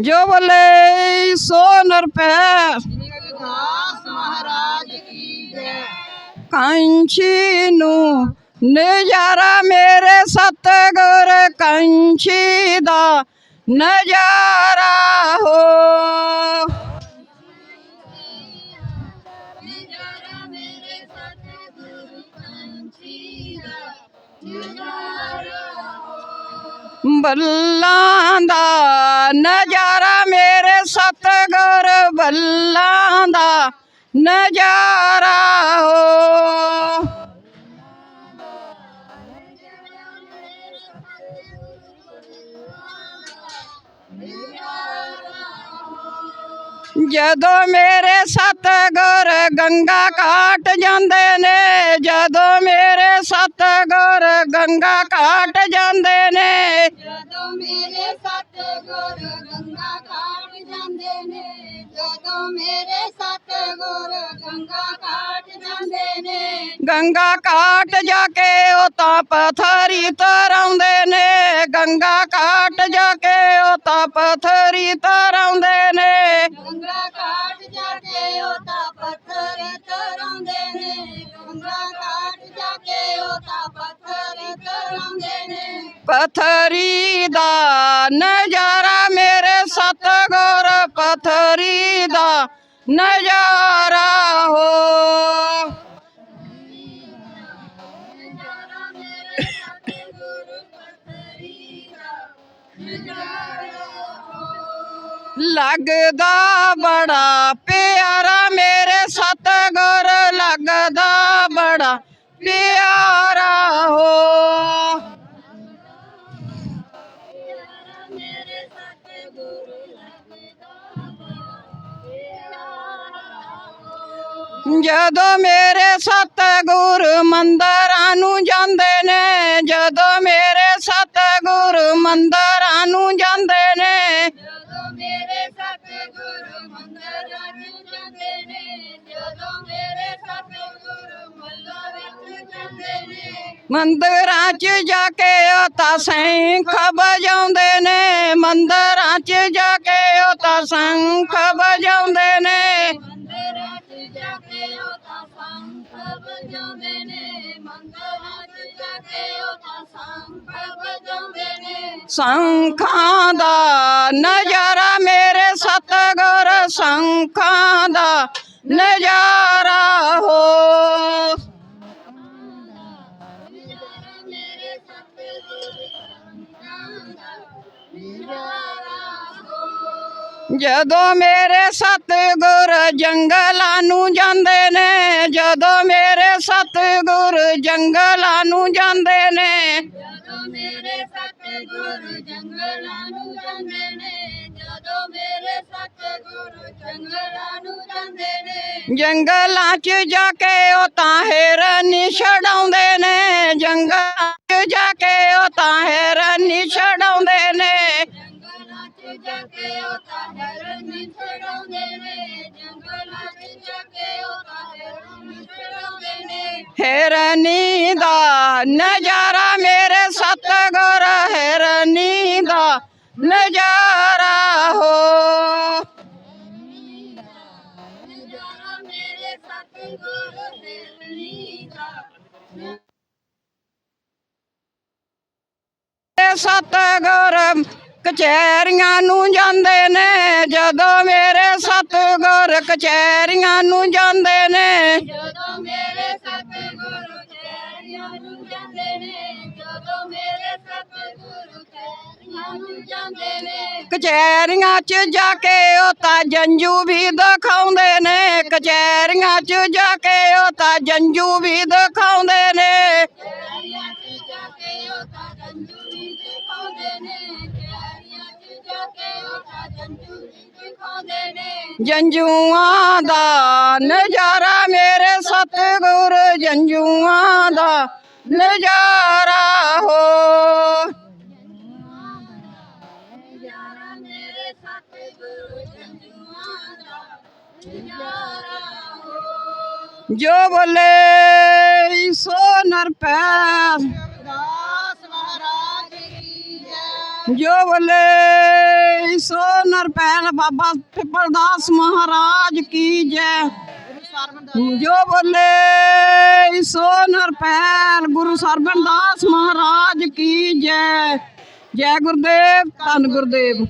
ਜੋ ਬੋਲੇ 100 ਰੁਪਏ ਦਾਸ ਮਹਾਰਾਜ ਕੀ ਜੈ। ਕੰਛੀ ਨੂੰ ਨਜ਼ਾਰਾ ਮੇਰੇ ਸਤਗੁਰ ਕੰਛੀ ਦਾ ਨਜ਼ਾਰਾ ਹੋ। ਬੱਲਾਂ ਦਾ ਨਜ਼ਾਰਾ ਸਤਗੁਰ ਦਾ ਨਜ਼ਾਰਾ ਹੋ। ਜਦੋਂ ਮੇਰੇ ਸਤਗੁਰ ਗੰਗਾ ਘਾਟ ਜਾਂਦੇ ਨੇ, ਜਦੋਂ ਮੇਰੇ ਸਤਗੁਰ ਗੰਗਾ ਘਾਟ ਜਾਂਦੇ ਨੇ, ਜਦੋਂ ਮੇਰੇ ਸਤਿਗੁਰ ਗੰਗਾ ਘਾਟ ਜਦੋਂ ਮੇਰੇ ਗੰਗਾ ਘਾਟ ਜਾਂਦੇ ਨੇ। ਗੰਗਾ ਘਾਟ ਜਾ ਕੇ ਉਹ ਤਾਂ ਪਥਰੀ ਤਰਾਉਂਦੇ ਨੇ। ਗੰਗਾ ਘਾਟ ਜਾ ਕੇ ਉਹ ਤਾਂ ਪਥਰੀ ਤਰਾਉਂਦੇ ਨੇ। ਗੰਗਾ ਘਾਟ ਜਾ ਕੇ ਉਹ ਤਾਂ ਪੱਥਰ ਤਰਾਉਂਦੇ ਨੇ। ਗੰਗਾ ਘਾਟ ਜਾ ਕੇ ਉਹ ਤਾਂ ਪੱਥਰ ਤਰਾਉਂਦੇ ਨੇ। ਪਥਰੀ ਦਾ ਨਜ਼ਾਰਾ ਮੇਰੇ ਸਤਗੁਰ ਪਥਰੀ ਨਜ਼ਾਰਾ ਹੋ। ਲੱਗਦਾ ਬੜਾ ਪਿਆਰਾ ਮੇਰੇ ਸਤਗੁਰ ਲੱਗਦਾ ਬੜਾ ਪਿਆਰਾ ਹੋ। ਮੇਰੇ ਸਤਿਗੁਰੂ ਜਦੋਂ ਮੇਰੇ ਸਤਗੁਰ ਮੰਦਰਾਂ ਨੂੰ ਜਾਂਦੇ ਨੇ ਜਦੋਂ ਮੇਰੇ ਸਤਗੁਰ ਮੰਦਰਾਂ ਨੂੰ ਜਾਂਦੇ ਨੇ। ਜਦੋਂ ਮੇਰੇ ਸਤਿਗੁਰੂ ਮੰਦਰਾਂ ਨੂੰ ਜਾਂਦੇ ਨੇ ਜਦੋਂ ਮੇਰੇ ਸਤਿਗੁਰੂ ਮੰਦਰਾਂ ਵਿੱਚ ਜਾਂਦੇ ਨੇ। ਮੰਦਰਾਂ 'ਚ ਜਾ ਕੇ ਉਹ ਤਾਂ ਸ਼ੰਖ ਵਜਾਉਂਦੇ ਨੇ ਮੰਦਰਾਂ 'ਚ ਜਾ ਕੇ ਉਹ ਤਾਂ ਸ਼ੰਖ ਵਜਾਉਂਦੇ ਵਜਾਉਂਦੇ ਨੇ ਮੰਦਰਾਂ 'ਚ ਜਾ ਕੇ ਉਹ ਤਾਂ ਸੰਖ ਵਜਾਉਂਦੇ ਨੇ ਸ਼ੰਖਾਂ ਦਾ ਨਜ਼ਾਰਾ ਮੇਰੇ ਸਤਗੁਰ ਸ਼ੰਖਾਂ ਦਾ ਨਜ਼ਾਰਾ ਹੋ। ਜਦੋਂ ਮੇਰੇ ਸਤਗੁਰ ਜੰਗਲਾਂ ਨੂੰ ਜਾਂਦੇ ਨੇ, ਜਦੋਂ ਮੇਰੇ ਸਤਗੁਰ ਜੰਗਲਾਂ ਨੂੰ ਜਾਂਦੇ ਨੇ। ਜਦੋਂ ਮੇਰੇ ਸਤਿਗੁਰੂ ਜੰਗਲਾਂ ਨੂੰ ਜਾਂਦੇ ਨੇ ਜਦੋਂ ਮੇਰੇ ਸਤਿਗੁਰੂ ਜੰਗਲਾਂ ਨੂੰ ਜਾਂਦੇ ਨੇ। ਜੰਗਲਾਂ 'ਚ ਜਾ ਕੇ ਉਹ ਤਾਂ ਹਿਰਨ ਛਡਾਉਂਦੇ ਨੇ। ਜੰਗਲਾਂ 'ਚ ਜਾ ਕੇ ਉਹ ਤਾਂ ਹਿਰਨ ਛਡਾਉਂਦੇ ਨੇ। ਜੰਗਲਾਂ 'ਚ ਜਾ ਕੇ ਉਹ ਤਾਂ ਹਿਰਨ ਛਡਾਉਂਦੇ ਨੇ। ਹਿਰਨੀ ਦਾ ਨਜ਼ਾਰਾ ਮੇਰੇ ਸਤਗੁਰ ਹੈਰਨੀ ਦਾ ਨਜ਼ਾਰਾ ਹੋ। ਨਜ਼ਾਰਾ ਸਤਗੁਰ, ਕਚਹਿਰੀਆਂ ਨੂੰ ਜਾਂਦੇ ਨੇ, ਜਦੋਂ ਮੇਰੇ ਸਤਗੁਰ ਕਚਹਿਰੀਆਂ ਨੂੰ ਜਾਂਦੇ ਨੇ ਕਚਹਿਰੀਆਂ 'ਚ ਜਾ ਕੇ ਉਹ ਤਾਂ ਜੰਜੂ ਵੀ ਦਿਖਾਉਂਦੇ ਨੇ। ਕਚਹਿਰੀਆਂ 'ਚ ਜਾ ਕੇ ਉਹ ਤਾਂ ਜੰਜੂ ਵੀ ਦਿਖਾਉਂਦੇ ਨੇ। ਜੰਜੂਆਂ ਦਾ ਨਜ਼ਾਰਾ ਮੇਰੇ ਸਤਿਗੁਰ ਜੰਜੂਆਂ ਦਾ ਨਜ਼ਾਰਾ ਹੋ ਜੋ ਬੋਲੇ ਸੋ ਨਰ ਪੈ ਜੋ ਬੋਲੇ ਸੋ ਨਰ ਨਰਪੈਲ ਬਾਬਾ ਪਿੱਪਲਦਾਸ ਮਹਾਰਾਜ ਕੀ ਜੈ। ਜੋ ਬੋਲੇ ਸੋ ਨਰਪੈਲ ਗੁਰੂ ਸਰਬਨਦਾਸ ਮਹਾਰਾਜ ਕੀ ਜੈ। ਜੈ ਗੁਰਦੇਵ, ਧੰਨ ਗੁਰਦੇਵ।